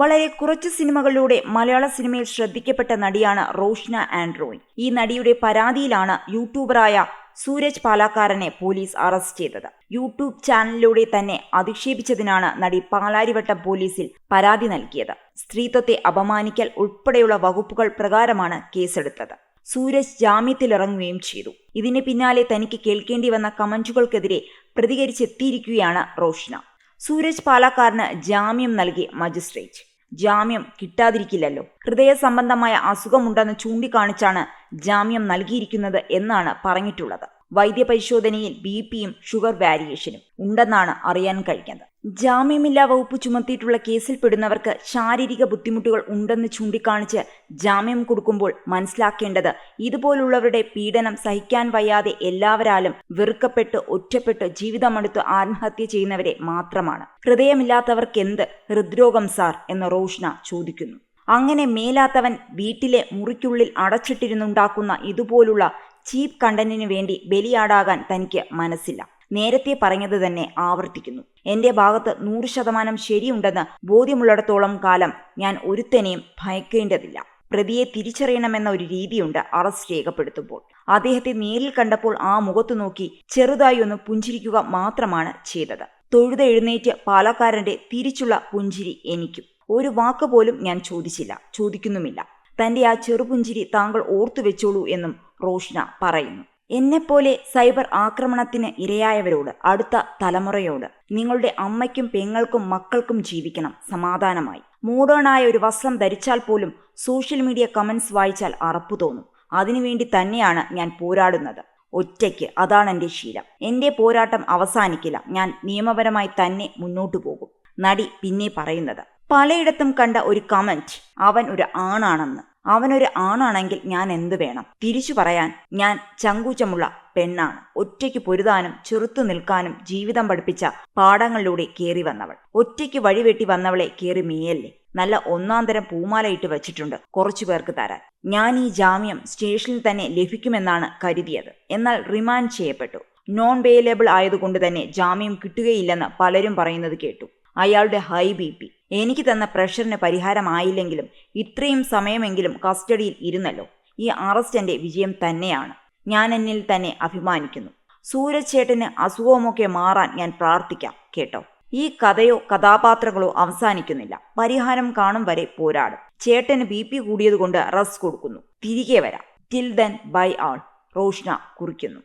വളരെ കുറച്ച് സിനിമകളിലൂടെ മലയാള സിനിമയിൽ ശ്രദ്ധിക്കപ്പെട്ട നടിയാണ് റോഷ്ന ആൻഡ്രോയ് ഈ നടിയുടെ പരാതിയിലാണ് യൂട്യൂബറായ സൂരജ് പാലാക്കാരനെ പോലീസ് അറസ്റ്റ് ചെയ്തത്. യൂട്യൂബ് ചാനലിലൂടെ തന്നെ അധിക്ഷേപിച്ചതിനാണ് നടി പാലാരിവട്ടം പോലീസിൽ പരാതി നൽകിയത്. സ്ത്രീത്വത്തെ അപമാനിക്കൽ ഉൾപ്പെടെയുള്ള വകുപ്പുകൾ പ്രകാരമാണ് കേസെടുത്തത്. സൂരജ് ജാമ്യത്തിലിറങ്ങുകയും ചെയ്തു. ഇതിന് പിന്നാലെ തനിക്ക് കേൾക്കേണ്ടി വന്ന കമന്റുകൾക്കെതിരെ പ്രതികരിച്ചെത്തിയിരിക്കുകയാണ് റോഷ്ന. സൂരജ് പാലക്കാരന് ജാമ്യം നൽകി മജിസ്ട്രേറ്റ്. ജാമ്യം കിട്ടാതിരിക്കില്ലല്ലോ. ഹൃദയ സംബന്ധമായ അസുഖമുണ്ടെന്ന് ചൂണ്ടിക്കാണിച്ചാണ് ജാമ്യം നൽകിയിരിക്കുന്നത് എന്നാണ് പറഞ്ഞിട്ടുള്ളത്. വൈദ്യപരിശോധനയിൽ ബി പിയും ഷുഗർ വാരിയേഷനും ഉണ്ടെന്നാണ് അറിയാൻ കഴിഞ്ഞത്. ജാമ്യമില്ലാ വകുപ്പ് ചുമത്തിയിട്ടുള്ള കേസിൽ പെടുന്നവർക്ക് ശാരീരിക ബുദ്ധിമുട്ടുകൾ ഉണ്ടെന്ന് ചൂണ്ടിക്കാണിച്ച് ജാമ്യം കൊടുക്കുമ്പോൾ മനസ്സിലാക്കേണ്ടത് ഇതുപോലുള്ളവരുടെ പീഡനം സഹിക്കാൻ വയ്യാതെ എല്ലാവരാലും വെറുക്കപ്പെട്ട് ഒറ്റപ്പെട്ട് ജീവിതമെടുത്ത് ആത്മഹത്യ ചെയ്യുന്നവരെ മാത്രമാണ്. ഹൃദയമില്ലാത്തവർക്കെന്ത് ഹൃദ്രോഗം സാർ എന്ന് റോഷ്ന ചോദിക്കുന്നു. അങ്ങനെ മേലാത്തവൻ വീട്ടിലെ മുറിക്കുള്ളിൽ അടച്ചിട്ടിരുന്നുണ്ടാക്കുന്ന ഇതുപോലുള്ള ചീപ്പ് കണ്ടന്റിന് വേണ്ടി ബലിയാടാകാൻ തനിക്ക് മനസ്സില്ല. നേരത്തെ പറഞ്ഞത് തന്നെ ആവർത്തിക്കുന്നു. എന്റെ ഭാഗത്ത് നൂറ് ശതമാനം ശരിയുണ്ടെന്ന് ബോധ്യമുള്ളിടത്തോളം കാലം ഞാൻ ഒരുത്തനെയും ഭയക്കേണ്ടതില്ല. പ്രതിയെ തിരിച്ചറിയണമെന്ന ഒരു രീതിയുണ്ട് അറസ്റ്റ് രേഖപ്പെടുത്തുമ്പോൾ. അദ്ദേഹത്തെ നേരിൽ കണ്ടപ്പോൾ ആ മുഖത്തു നോക്കി ചെറുതായി ഒന്ന് പുഞ്ചിരിക്കുക മാത്രമാണ് ചെയ്തത്. തൊഴുതെഴുന്നേറ്റ് പാലക്കാരന്റെ തിരിച്ചുള്ള പുഞ്ചിരി എനിക്കും. ഒരു വാക്ക് പോലും ഞാൻ ചോദിച്ചില്ല. ചോദിക്കുന്നുമില്ല. തന്റെ ആ ചെറുപുഞ്ചിരി താങ്കൾ ഓർത്തു വെച്ചോളൂ എന്നും റോഷ്ന പറയുന്നു. എന്നെപ്പോലെ സൈബർ ആക്രമണത്തിന് ഇരയായവരോട് അടുത്ത തലമുറയോട് നിങ്ങളുടെ അമ്മയ്ക്കും പെങ്ങൾക്കും മക്കൾക്കും ജീവിക്കണം സമാധാനമായി. മോഡേണായ ഒരു വസ്ത്രം ധരിച്ചാൽ പോലും സോഷ്യൽ മീഡിയ കമന്റ്സ് വായിച്ചാൽ അറപ്പു തോന്നും. അതിനുവേണ്ടി തന്നെയാണ് ഞാൻ പോരാടുന്നത്. ഒറ്റയ്ക്ക് അതാണ് എന്റെ ശീലം. എന്റെ പോരാട്ടം അവസാനിക്കില്ല. ഞാൻ നിയമപരമായി തന്നെ മുന്നോട്ടു പോകും. നടി പിന്നെ പറയുന്നത് പലയിടത്തും കണ്ട ഒരു കമന്റ് അവൻ ഒരു ആണാണെന്ന്. അവനൊരു ആണാണെങ്കിൽ ഞാൻ എന്തു വേണം? തിരിച്ചു പറയാൻ ഞാൻ ചങ്കൂച്ചമുള്ള പെണ്ണാണ്. ഒറ്റയ്ക്ക് പൊരുതാനും ചെറുത്തു നിൽക്കാനും ജീവിതം പഠിപ്പിച്ച പാഠങ്ങളിലൂടെ കയറി വന്നവൾ. ഒറ്റയ്ക്ക് വഴിവെട്ടി വന്നവളെ കയറി മേയല്ലേ? നല്ല ഒന്നാം തരം പൂമാല ഇട്ട് വെച്ചിട്ടുണ്ട് കുറച്ചു പേർക്ക് തരാൻ. ഞാൻ ഈ ജാമ്യം സ്റ്റേഷനിൽ തന്നെ ലഭിക്കുമെന്നാണ് കരുതിയത്. എന്നാൽ റിമാൻഡ് ചെയ്യപ്പെട്ടു. നോൺ വെയിലബിൾ ആയതുകൊണ്ട് തന്നെ ജാമ്യം കിട്ടുകയില്ലെന്ന് പലരും പറയുന്നത് കേട്ടു. അയാളുടെ ഹൈ ബി പി. എനിക്ക് തന്ന പ്രഷറിന് പരിഹാരമായില്ലെങ്കിലും ഇത്രയും സമയമെങ്കിലും കസ്റ്റഡിയിൽ ഇരുന്നല്ലോ. ഈ അറസ്റ്റ് വിജയം തന്നെയാണ്. ഞാൻ എന്നിൽ തന്നെ അഭിമാനിക്കുന്നു. സൂരജ് ചേട്ടന് അസുഖമൊക്കെ മാറാൻ ഞാൻ പ്രാർത്ഥിക്കാം കേട്ടോ. ഈ കഥയോ കഥാപാത്രങ്ങളോ അവസാനിക്കുന്നില്ല. പരിഹാരം കാണും വരെ പോരാടും. ചേട്ടന് ബി പി കൂടിയതുകൊണ്ട് റസ് കൊടുക്കുന്നു. തിരികെ വരാം. Till then bye all. Roshna കുറിക്കുന്നു.